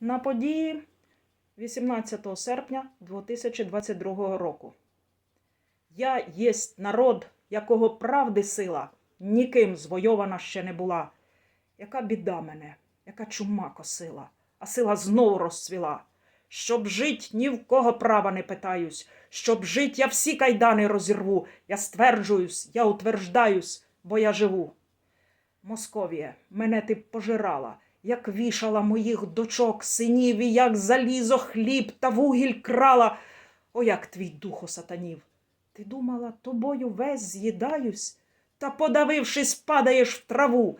на події 18 серпня 2022 року. Я єсть народ, якого правди сила ніким звойована ще не була. Яка біда мене, яка чума косила, а сила знову розцвіла. Щоб жить, ні в кого права не питаюсь. Щоб жить, я всі кайдани розірву. Я стверджуюсь, я утверждаюсь, бо я живу. Московія, мене ти пожирала, як вішала моїх дочок, синів, і як залізо, хліб та вугіль крала. О, як твій дух осатанів. Ти думала, тобою весь з'їдаюсь, та, подавившись, падаєш в траву.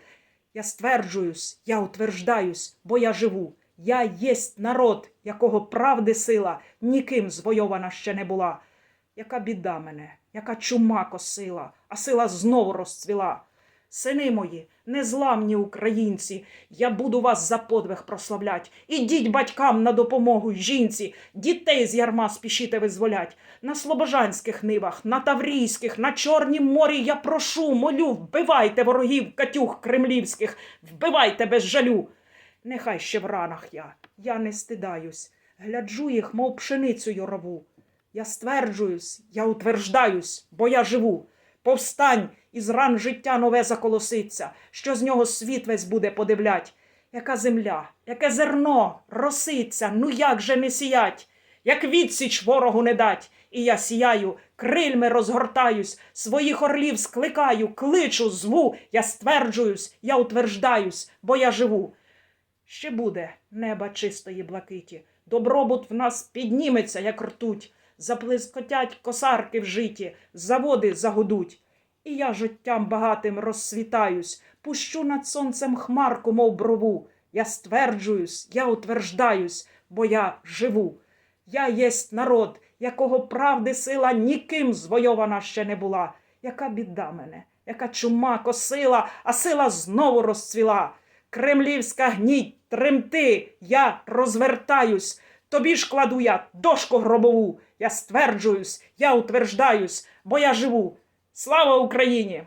Я стверджуюсь, я утверждаюсь, бо я живу. Я єсть народ, якого правди сила ніким звойована ще не була. Яка біда мене, яка чума косила, а сила знову розцвіла. Сини мої, незламні українці, я буду вас за подвиг прославлять. Ідіть батькам на допомогу жінці, дітей з ярма спішіте визволять. На слобожанських нивах, на таврійських, на Чорнім морі я прошу, молю, вбивайте ворогів катюх кремлівських, вбивайте без жалю. Нехай ще в ранах я, я не стидаюсь, гляджу їх, мов пшеницю юрову. Я стверджуюсь, я утверждаюсь, бо я живу. Повстань, із ран життя нове заколоситься, що з нього світ весь буде подивлять. Яка земля, яке зерно роситься, ну як же не сіять, як відсіч ворогу не дать, і я сіяю, крильми розгортаюсь, своїх орлів скликаю, кличу, зву, я стверджуюсь, я утверждаюсь, бо я живу. Ще буде неба чистої блакиті, добробут в нас підніметься, як ртуть, заплескотять косарки в житі, заводи загудуть. І я життям багатим розсвітаюсь, пущу над сонцем хмарку, мов брову. Я стверджуюсь, я утверждаюсь, бо я живу. Я єсть народ, якого правди сила ніким звойована ще не була. Яка біда мене, яка чума косила, а сила знову розцвіла. Кремлівська гніть, тремти, я розвертаюсь. Тобі ж кладу я дошку гробову. Я стверджуюсь, я утверждаюсь, бо я живу. Слава Україні!